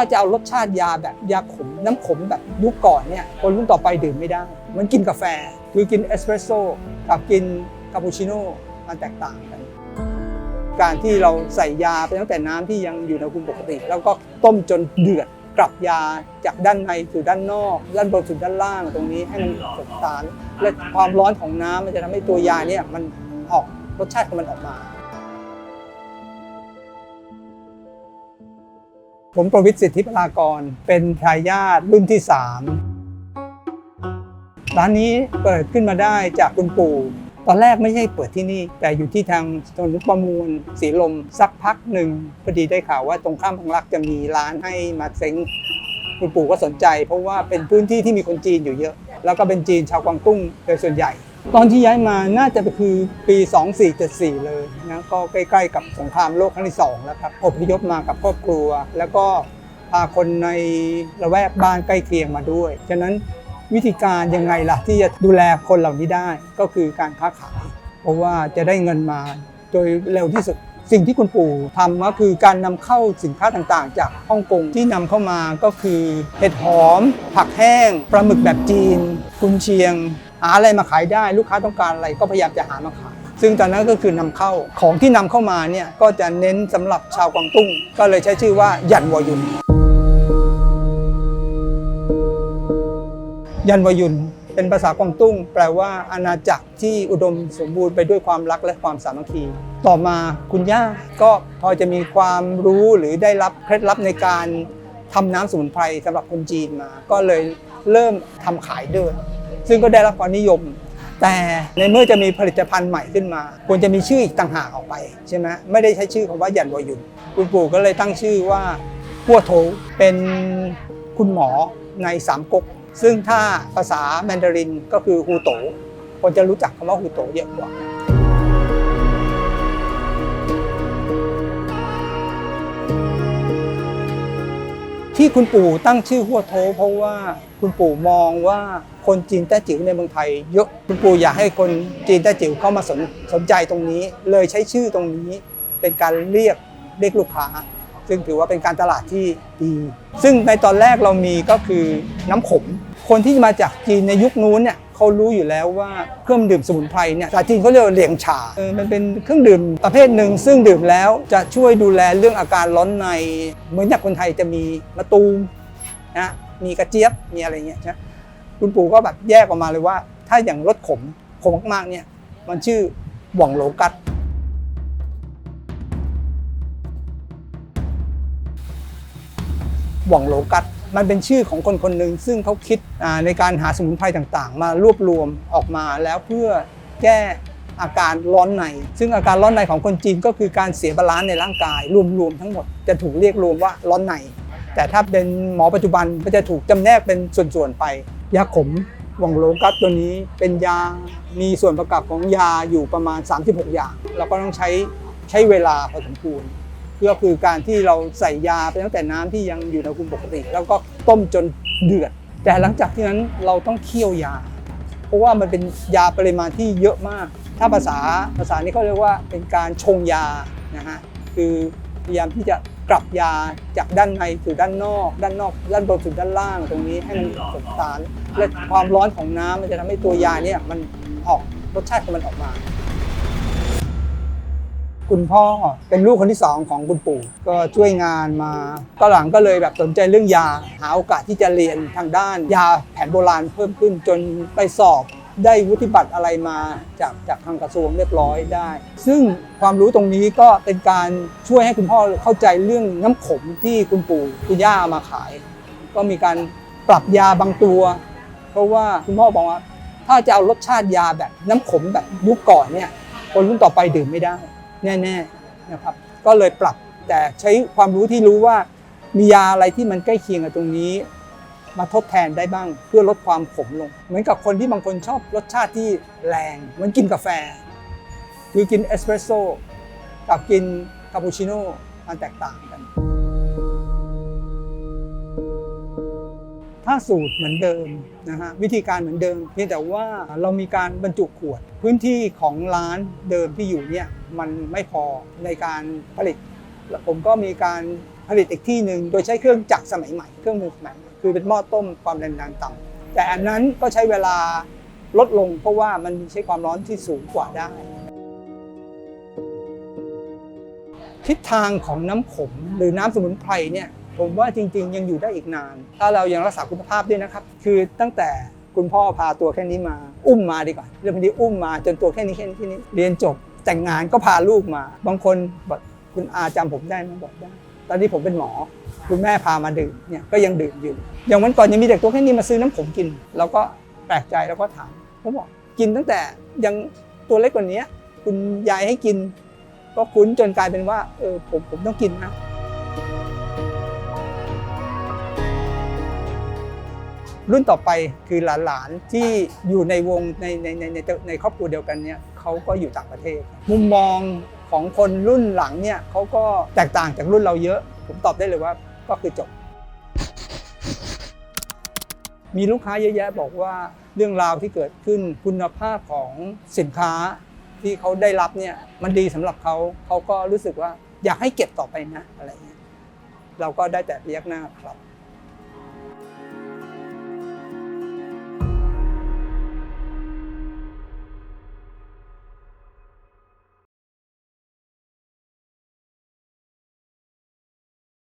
าจะเอารสชาติยาแบบยาขมน้ำขมแบบยุคก่อนเนี่ยคนรุ่นต่อไปดื่มไม่ได้เหมันกินกาแฟคือกินเอสเปรสโซ่กับกินคาปูชิโน่มันแตกต่างกันการที่เราใส่ยาไปตั้งแต่น้ำที่ยังอยู่ในอุณหภูมิปกติ แล้วก็ต้มจนเดือดกลับยาจากด้านในสู่ด้านนอก ด้านบนสู่ด้านล่างตรงนี้ให้มันสดสารและความร้อนของน้ำมันจะทำให้ตัวยาเนี่ยมันออกรสชาติของมันออกมา ผมประวิทย์สิทธิพลากร เป็นทายาทรุ่นที่ 3 ร้านนี้เปิดขึ้นมาได้จากคุณปู่ ตอนแรกไม่ใช่เปิดที่นี่ แต่อยู่ที่ทางถนนประมูลสีลมสักพักหนึ่งพอดีได้ข่าวว่าตรงข้ามบางรักจะมีร้านให้มาเซ้งคุณปู่ก็สนใจ เพราะว่าเป็นพื้นที่ที่มีคนจีนอยู่เยอะ แล้วก็เป็นจีนชาวกวางตุ้งโดยส่วนใหญ่ ตอนที่ย้ายมาน่าจะคือปี 2474 เลยนะก็ใกล้ๆกับสงครามโลกครั้งที่ 2 แล้วครับอพยพมากับครอบครัว แล้วก็พาคนในละแวกบ้านใกล้เคียงมาด้วย ฉะนั้นวิธีการยังไงล่ะที่จะดูแลคนเหล่านี้ได้ก็คือการค้าขาย เพราะว่าจะได้เงินมาโดยเร็วที่สุดสิ่งที่คุณปู่ทำก็คือการนำเข้าสินค้าต่างๆ จากฮ่องกงที่นำเข้ามาก็คือเห็ดหอม ผักแห้งปลาหมึกแบบจีน กุนเชียง หาอะไรมาขายได้ลูกค้าต้องการอะไรก็พยายามจะหามาขาย ซึ่งตอนนั้นก็คือนำเข้าของที่นำเข้ามาเนี่ยก็จะเน้นสำหรับชาวกวางตุ้ง ก็เลยใช้ชื่อว่ายันวอยุน ยันวยุนเป็นภาษากวางตุ้ง แปลว่าอาณาจักรที่อุดมสมบูรณ์ไปด้วยความรักและความสามัคคี ต่อมาคุณย่าก็พอจะมีความรู้หรือได้รับเคล็ดลับในการทำน้ำสมุนไพรสำหรับคนจีนมา ก็เลยเริ่มทำขายด้วย ซึ่งก็ได้รับความนิยม แต่ในเมื่อจะมีผลิตภัณฑ์ใหม่ขึ้นมา ควรจะมีชื่ออีกต่างหากออกไปใช่ไหมไม่ได้ใช้ชื่อคำว่าหยันวอยุนคุณปู่ก็เลยตั้งชื่อว่าพัวโถเป็นคุณหมอในสามก๊กซึ่งถ้าภาษาแมนดารินก็คือฮูโตคนจะรู้จักคำว่าฮูโตเยอะกว่าที่คุณปู่ตั้งชื่อหัวโทเพราะว่าคุณปู่มองว่า คนจีนแต้จิ๋วในเมืองไทยเยอะคุณปู่อยากให้คนจีนแต้จิ๋วเข้ามาสนสนใจตรงนี้ เลยใช้ชื่อตรงนี้เป็นการเรียกเรียกลูกค้า ซึ่งถือว่าเป็นการตลาดที่ดี ซึ่งในตอนแรกเรามีก็คือน้ำขม คนที่มาจากจีนในยุคนู้นเนี่ยเขารู้อยู่แล้วว่าเครื่องดื่มสมุนไพรเนี่ยภาษาจีนเขาเรียกเหลียงฉาเออมันเป็นเครื่องดื่มประเภทหนึ่ง ซึ่งดื่มแล้วจะช่วยดูแลเรื่องอาการร้อนในเหมือนอย่างคนไทยจะมีมะตูมนะมีกระเจี๊ยบมีอะไรเงี้ยใช่ คุณปู่ก็แบบแยกออกมาเลยว่า ถ้าอย่างรสขมขมมากๆเนี่ย มันชื่อหว่องโหลกัดหว่องโหลกัดมันเป็นชื่อของคนคนหนึ่งซึ่งเขาคิดในการหาสมุนไพรต่างๆ มารวบรวมออกมาแล้วเพื่อแก้อาการร้อนใน ซึ่งอาการร้อนในของคนจีนก็คือการเสียบาลานซ์ในร่างกาย รวมๆทั้งหมดจะถูกเรียกรวมว่าร้อนใน แต่ถ้าเป็นหมอปัจจุบันก็จะถูกจำแนกเป็นส่วนๆไป ยาขมหว่องโลกัสตัวนี้เป็นยา มีส่วนประกอบของยาอยู่ประมาณ 36 อย่าง เราก็ต้องใช้ใช้เวลาพอสมควรก็คือการที่เราใส่ยาไปตั้งแต่น้ำที่ยังอยู่ในอุณหภูมิปกติ แล้วก็ต้มจนเดือด แต่หลังจากที่นั้นเราต้องเคี่ยวยา เพราะว่ามันเป็นยาปริมาณที่เยอะมาก ถ้าภาษาภาษานี้เขาเรียกว่าเป็นการชงยานะฮะคือพยายามที่จะ กลับยาจากด้านในสู่ด้านนอก ด้านนอก ด้านบนสู่ด้านล่างตรงนี้ให้มันสดสารและความร้อนของน้ำมันจะทำให้ตัวยาเนี่ยมันออกรสชาติของมันออกมา คุณพ่อเป็นลูกคนที่สองของคุณปู่ก็ช่วยงานมาก็หลังก็เลยแบบสนใจเรื่องยาหาโอกาสที่จะเรียนทางด้านยาแผนโบราณเพิ่มขึ้นจนไปสอบ ได้วุฒิบัตรอะไรมาจากจากทางกระทรวงเรียบร้อยได้ ซึ่งความรู้ตรงนี้ก็เป็นการช่วยให้คุณพ่อเข้าใจเรื่องน้ำขมที่คุณปู่คุณย่าเอามาขาย ก็มีการปรับยาบางตัว เพราะว่าคุณพ่อบอกว่า ถ้าจะเอารสชาติยาแบบน้ำขมแบบยุคก่อนเนี่ยคนรุ่นต่อไปดื่มไม่ได้ แน่ๆนะครับ ก็เลยปรับแต่ใช้ความรู้ที่รู้ว่ามียาอะไรที่มันใกล้เคียงกับตรงนี้ มาทดแทนได้บ้าง เพื่อลดความขมลง เหมือนกับคนที่บางคนชอบรสชาติที่แรงเหมือนกินกาแฟ คือกินเอสเปรสโซ่กับกินคาปูชิโน่มันแตกต่างกัน ถ้าสูตรเหมือนเดิมนะฮะวิธีการเหมือนเดิมเพียงแต่ว่าเรามีการบรรจุขวด พื้นที่ของร้านเดิมที่อยู่เนี่ยมันไม่พอในการผลิต ผมก็มีการผลิตอีกที่หนึ่งโดยใช้เครื่องจักรสมัยใหม่ เครื่องมือสมัยใหม่ คือเป็นหม้อต้มความแรงดันต่ำแต่อันนั้นก็ใช้เวลาลดลงเพราะว่ามันใช้ความร้อนที่สูงกว่าได้ ทิศทางของน้ำขมหรือน้ำสมุนไพรเนี่ยผมว่าจริง ๆ ยังอยู่ได้อีกนาน ถ้าเรายังรักษาคุณภาพด้วยนะครับ คือตั้งแต่คุณพ่อพาตัวแค่นี้มา อุ้มมาดีกว่าเรื่องนี้อุ้มมาจนตัวแค่นี้แค่นี้เรียนจบแต่งงานก็พาลูกมา บางคนบอกคุณอาจำผมได้ไหมบอกได้ ตอนนี้ผมเป็นหมอ คุณแม่พามาดื่มเนี่ยก็ยังดื่มอยู่ อย่างวันก่อนยังมีเด็กตัวแค่นี้มาซื้อน้ำผมกิน เราก็แปลกใจแล้วก็ถามเขาบอกกินตั้งแต่ยังตัวเล็กกว่านี้คุณยายให้กิน ก็คุ้นจนกลายเป็นว่าเออผมผมต้องกินนะรุ่นต่อไปคือหลานๆที่อยู่ในวงในในในในในครอบครัวเดียวกันเนี่ยเขาก็อยู่ต่างประเทศ มุมมอง ของคนรุ่นหลังเนี่ยเขาก็แตกต่างจากรุ่นเราเยอะ ผมตอบได้เลยว่าก็คือจบ มีลูกค้าเยอะแยะบอกว่าเรื่องราวที่เกิดขึ้นคุณภาพของสินค้าที่เขาได้รับเนี่ยมันดีสำหรับเขาเขาก็รู้สึกว่าอยากให้เก็บต่อไปนะอะไรเงี้ยเราก็ได้แต่พยักหน้าครับ